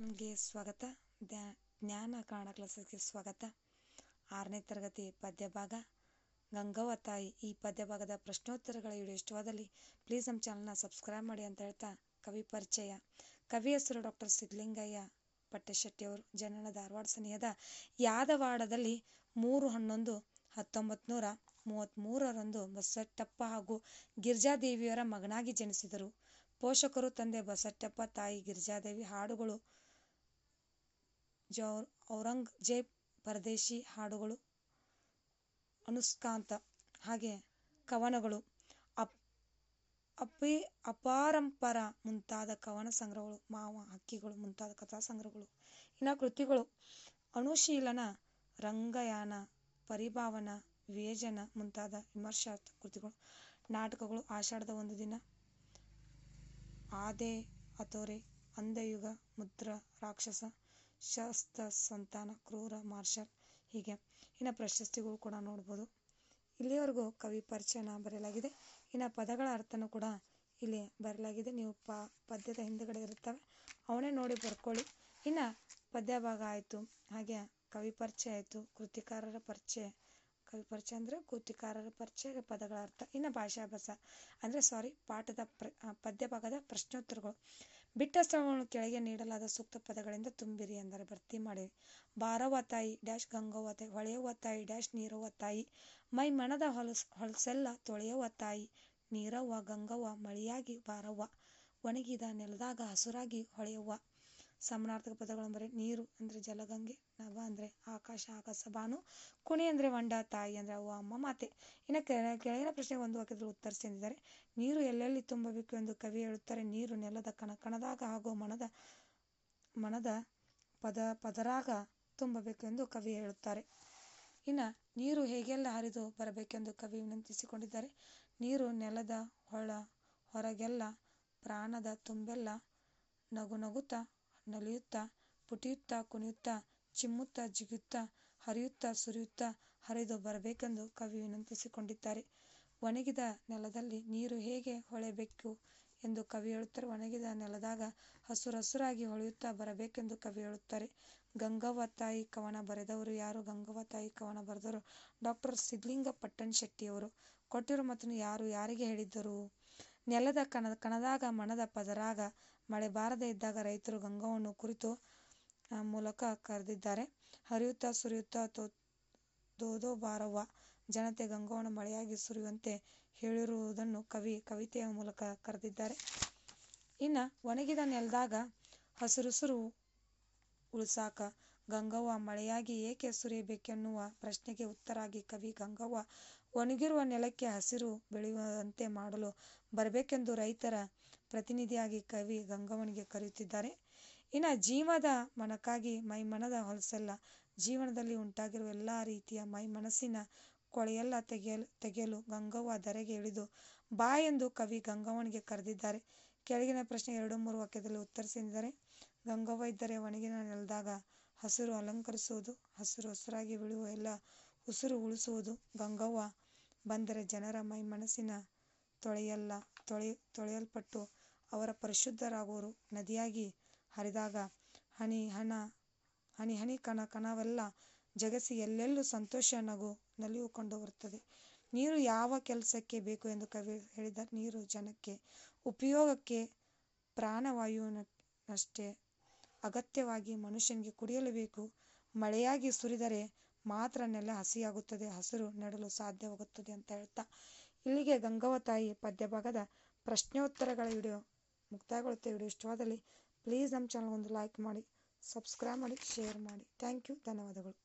ನಿಮಗೆ ಸ್ವಾಗತ. ಜ್ಞಾನ ಕನ್ನಡ ಕ್ಲಾಸಸ್ಗೆ ಸ್ವಾಗತ. ಆರನೇ ತರಗತಿ ಪದ್ಯ ಭಾಗ ಗಂಗವ್ವ ತಾಯಿ ಈ ಪದ್ಯ ಭಾಗದ ಪ್ರಶ್ನೋತ್ತರಗಳ ವಿಡಿಯೋ ಇಷ್ಟವಾದಲ್ಲಿ ಪ್ಲೀಸ್ ನಮ್ಮ ಚಾನಲ್ನ ಸಬ್ಸ್ಕ್ರೈಬ್ ಮಾಡಿ ಅಂತ ಹೇಳ್ತಾ ಕವಿ ಪರಿಚಯ. ಕವಿ ಹೆಸರು ಡಾಕ್ಟರ್ ಸಿದ್ಧಲಿಂಗಯ್ಯ ಪಟ್ಟಶೆಟ್ಟಿಯವರು ಜನನ ಧಾರವಾಡ ಸನಿಹದ ಯಾದವಾಡದಲ್ಲಿ ಮೂರು ಹನ್ನೊಂದು ಹತ್ತೊಂಬತ್ತು ನೂರ ಮೂವತ್ತ್ಮೂರರಂದು ಬಸಟ್ಟಪ್ಪ ಹಾಗೂ ಗಿರಿಜಾದೇವಿಯವರ ಮಗನಾಗಿ ಜನಿಸಿದರು. ಪೋಷಕರು ತಂದೆ ಬಸಟ್ಟಪ್ಪ, ತಾಯಿ ಗಿರಿಜಾದೇವಿ ಹಾಡುಗಳು ಜೌ ಔರಂಗಜೇಬ್ ಪರದೇಶಿ ಹಾಡುಗಳು ಅನುಸ್ಕಾಂತ ಹಾಗೆ ಕವನಗಳು. ಅಪ್, ಅಪಿ, ಅಪಾರಂಪರ ಮುಂತಾದ ಕವನ ಸಂಗ್ರಹಗಳು, ಮಾವ, ಹಕ್ಕಿಗಳು ಮುಂತಾದ ಕಥಾ ಸಂಗ್ರಹಗಳು. ಇನ್ನು ಕೃತಿಗಳು. ಅನುಶೀಲನ ರಂಗಯಾನ, ಪರಿಭಾವನ, ವಿವೇಚನ ಮುಂತಾದ ವಿಮರ್ಶಾರ್ಥ ಕೃತಿಗಳು. ನಾಟಕಗಳು. ಆಷಾಢದ ಒಂದು ದಿನ. ಆದೆ ಅಥೋರೆ ಅಂಧಯುಗ ಮುದ್ರ, ರಾಕ್ಷಸ ಶಸ್ತ ಸಂತಾನ, ಕ್ರೂರ, ಮಾರ್ಷಲ್ ಹೀಗೆ. ಇನ್ನು ಪ್ರಶಸ್ತಿಗಳು ಕೂಡ ನೋಡ್ಬೋದು. ಇಲ್ಲಿಯವರೆಗೂ ಕವಿ ಪರಿಚಯನ ಬರೆಯಲಾಗಿದೆ. ಇನ್ನು ಪದಗಳ ಅರ್ಥನೂ ಕೂಡ ಇಲ್ಲಿ ಬರೆಯಲಾಗಿದೆ. ನೀವು ಪ, ಪದ್ಯದ ಹಿಂದುಗಡೆ ಇರುತ್ತವೆ. ಅವನೇ ನೋಡಿ ಬರ್ಕೊಳ್ಳಿ. ಇನ್ನು ಪದ್ಯ ಭಾಗ ಆಯಿತು. ಹಾಗೆ ಕವಿ ಪರಿಚಯ ಆಯಿತು. ಕೃತಿಕಾರರ ಪರಿಚಯ. ಕವಿ ಪರಿಚಯ ಅಂದರೆ ಕೃತಿಕಾರರ ಪರಿಚಯ, ಪದಗಳ ಅರ್ಥ. ಇನ್ನು ಭಾಷಾಭ್ಯಾಸ. ಅಂದರೆ ಸಾರಿ ಪಾಠದ ಪ್ರ ಪದ್ಯ ಭಾಗದ ಪ್ರಶ್ನೋತ್ತರಗಳು. ಬಿಟ್ಟ ಸ್ಥಳಗಳನ್ನು ಕೆಳಗೆ ನೀಡಲಾದ ಸೂಕ್ತ ಪದಗಳಿಂದ ತುಂಬಿರಿ ಎಂದರೆ ಭರ್ತಿ ಮಾಡಿರಿ ಬಾರವ್ವ ತಾಯಿ ಡ್ಯಾಶ್ ಗಂಗವ್ವ ತಾಯಿ ಹೊಳೆಯುವ ತಾಯಿ ಡ್ಯಾಶ್ ನೀರವ್ವ ತಾಯಿ, ಮೈ ಮನದ ಹೊಲಸ್, ಹೊಲಸೆಲ್ಲ ತೊಳೆಯವ್ವ ತಾಯಿ, ನೀರವ್ವ ಗಂಗವ್ವ ಮಳೆಯಾಗಿ ಬಾರವ್ವ, ಒಣಗಿದ ನೆಲದಾಗ ಹಸುರಾಗಿ ಹೊಳೆಯವ್ವ. ಸಮಾನಾರ್ಥಕ ಅಂದರೆ ನೀರು ಅಂದರೆ ಜಲಗಂಗೆ ನಭ ಅಂದರೆ ಆಕಾಶ ಆಕಾಶ ಬಾನು ಕುಣಿ ಅಂದರೆ ಹೊಂಡ ತಾಯಿ ಅಂದರೆ ಅವ್ವ, ಅಮ್ಮ, ಮಾತೆ. ಇನ್ನು ಕೆಳಗಿನ ಪ್ರಶ್ನೆಗೆ ಒಂದು ವಾಕ್ಯದಲ್ಲಿ ಉತ್ತರಿಸಿದ್ದಾರೆ ನೀರು ಎಲ್ಲೆಲ್ಲಿ ತುಂಬಬೇಕು ಎಂದು ಕವಿ ಹೇಳುತ್ತಾರೆ. ನೀರು ನೆಲದ ಕಣ, ಕಣದಾಗ ಹಾಗೂ ಮನದ ಮನದ ಪದ, ಪದರಾಗ ತುಂಬಬೇಕು ಎಂದು ಕವಿ ಹೇಳುತ್ತಾರೆ. ಇನ್ನು ನೀರು ಹೇಗೆಲ್ಲ ಹರಿದು ಬರಬೇಕೆಂದು ಕವಿ ವಿನಂತಿಸಿಕೊಂಡಿದ್ದಾರೆ. ನೀರು ನೆಲದ ಹೊಳ, ಹೊರಗೆಲ್ಲ, ಪ್ರಾಣದ ತುಂಬೆಲ್ಲ ನಗು ನಗುತ್ತಾ ನಲಿಯುತ್ತಾ, ಪುಟಿಯುತ್ತಾ, ಕುಣಿಯುತ್ತಾ, ಚಿಮ್ಮುತ್ತಾ ಜಿಗುತ್ತಾ ಹರಿಯುತ್ತಾ, ಸುರಿಯುತ್ತಾ, ಹರಿದು ಬರಬೇಕೆಂದು ಕವಿ ವಿನಂತಿಸಿಕೊಂಡಿದ್ದಾರೆ. ಒಣಗಿದ ನೆಲದಲ್ಲಿ ನೀರು ಹೇಗೆ ಹೊಳೆಬೇಕು ಎಂದು ಕವಿ ಹೇಳುತ್ತಾರೆ. ಒಣಗಿದ ನೆಲದಾಗ ಹಸುರಸುರಾಗಿ ಹೊಳೆಯುತ್ತಾ ಬರಬೇಕೆಂದು ಕವಿ ಹೇಳುತ್ತಾರೆ. ಗಂಗವ್ವ ತಾಯಿ ಕವನ ಬರೆದವರು ಯಾರು? ಗಂಗವ್ವ ತಾಯಿ ಕವನ ಬರೆದವರು ಡಾಕ್ಟರ್ ಸಿದ್ಲಿಂಗ ಪಟ್ಟಣ ಶೆಟ್ಟಿಯವರು. ಕೊಟ್ಟಿರೋ ಮಾತನ್ನು ಯಾರು ಯಾರಿಗೆ ಹೇಳಿದ್ದರು? ನೆಲದ ಕಣ ಕಣದಾಗ, ಮಣದ ಪದರಾಗ ಮಳೆ ಬಾರದೇ ಇದ್ದಾಗ ರೈತರು ಗಂಗವನ್ನು ಕುರಿತು ಮೂಲಕ ಕರೆದಿದ್ದಾರೆ. ಹರಿಯುತ್ತಾ ಸುರಿಯುತ್ತಾ ತೋ ದೋದೋ ಬಾರವ್ವ. ಜನತೆ ಗಂಗವನ್ನು ಮಳೆಯಾಗಿ ಸುರಿಯುವಂತೆ ಹೇಳಿರುವುದನ್ನು ಕವಿ, ಕವಿತೆಯ ಮೂಲಕ ಕರೆದಿದ್ದಾರೆ. ಇನ್ನ ಒಣಗಿದ ನೆಲದಾಗ ಹಸಿರುಸುರು ಉಳಿಸಾಕ ಗಂಗವ್ವ ಮಳೆಯಾಗಿ ಏಕೆ ಸುರಿಯಬೇಕೆನ್ನುವ ಪ್ರಶ್ನೆಗೆ ಉತ್ತರಾಗಿ ಕವಿ ಗಂಗವ್ವ ಒಣಗಿರುವ ನೆಲಕ್ಕೆ ಹಸಿರು ಬೆಳೆಯುವಂತೆ ಮಾಡಲು ಬರಬೇಕೆಂದು ರೈತರ ಪ್ರತಿನಿಧಿಯಾಗಿ ಕವಿ ಗಂಗವ್ವನಿಗೆ ಕರೆಯುತ್ತಿದ್ದಾರೆ. ಇನ್ನು ಜೀವದ ಮನಕ್ಕಾಗಿ ಮೈಮನದ ಹೊಲಸಲ್ಲ. ಜೀವನದಲ್ಲಿ ಉಂಟಾಗಿರುವ ಎಲ್ಲ ರೀತಿಯ ಮೈ ಮನಸ್ಸಿನ ಕೊಳೆಯೆಲ್ಲ ತೆಗೆಯಲು ತೆಗೆಯಲು ಗಂಗವ್ವ ಧರೆಗೆ ಇಳಿದು ಬಾ ಎಂದು ಕವಿ ಗಂಗವ್ವನಿಗೆ ಕರೆದಿದ್ದಾರೆ. ಕೆಳಗಿನ ಪ್ರಶ್ನೆ ಎರಡು ಮೂರು ವಾಕ್ಯದಲ್ಲಿ ಉತ್ತರಿಸಿದ್ದಾರೆ ಗಂಗವ್ವ ಇದ್ದರೆ ಒಣಗಿನ ನೆಲದಾಗ ಹಸಿರು ಅಲಂಕರಿಸುವುದು, ಹಸಿರು ಹಸಿರಾಗಿ ಬೆಳೆಯುವ ಎಲ್ಲ ಉಸಿರು ಉಳಿಸುವುದು ಗಂಗವ್ವ ಬಂದರೆ ಜನರ ಮೈ ಮನಸ್ಸಿನ ತೊಳೆಯಲ್ಲ, ತೊಳೆ, ತೊಳೆಯಲ್ಪಟ್ಟು ಅವರ ಪರಿಶುದ್ಧರಾಗುವರು. ನದಿಯಾಗಿ ಹರಿದಾಗ ಹನಿ, ಹಣ, ಹನಿ ಹನಿ ಕಣ, ಕಣವೆಲ್ಲ ಜಗಸಿ ಎಲ್ಲೆಲ್ಲೂ ಸಂತೋಷ, ನಗು ನಲಿಯುಕೊಂಡು ಕಂಡು ಬರುತ್ತದೆ. ನೀರು ಯಾವ ಕೆಲಸಕ್ಕೆ ಬೇಕು ಎಂದು ಕವಿ ಹೇಳಿದ ನೀರು ಜನಕ್ಕೆ, ಉಪಯೋಗಕ್ಕೆ ಪ್ರಾಣವಾಯುವಿನಷ್ಟೇ. ಅಗತ್ಯವಾಗಿ ಮನುಷ್ಯನಿಗೆ ಕುಡಿಯಲು ಬೇಕು. ಮಳೆಯಾಗಿ ಸುರಿದರೆ ಮಾತ್ರ ನೆಲ ಹಸಿಯಾಗುತ್ತದೆ, ಹಸಿರು ನೆಡಲು ಸಾಧ್ಯವಾಗುತ್ತದೆ ಅಂತ ಹೇಳ್ತಾ ಇಲ್ಲಿಗೆ ಗಂಗವತಾಯಿ ತಾಯಿ ಪದ್ಯ ಭಾಗದ ಪ್ರಶ್ನೋತ್ತರಗಳ ವಿಡಿಯೋ ಮುಕ್ತಾಯಗೊಳ್ಳುತ್ತೆ. ವಿಡಿಯೋ ಇಷ್ಟವಾದಲ್ಲಿ ಪ್ಲೀಸ್ ನಮ್ಮ ಚಾನಲ್ ಒಂದು ಲೈಕ್ ಮಾಡಿ ಸಬ್ಸ್ಕ್ರೈಬ್ ಮಾಡಿ ಶೇರ್ ಮಾಡಿ. ಥ್ಯಾಂಕ್ ಯು ಧನ್ಯವಾದಗಳು.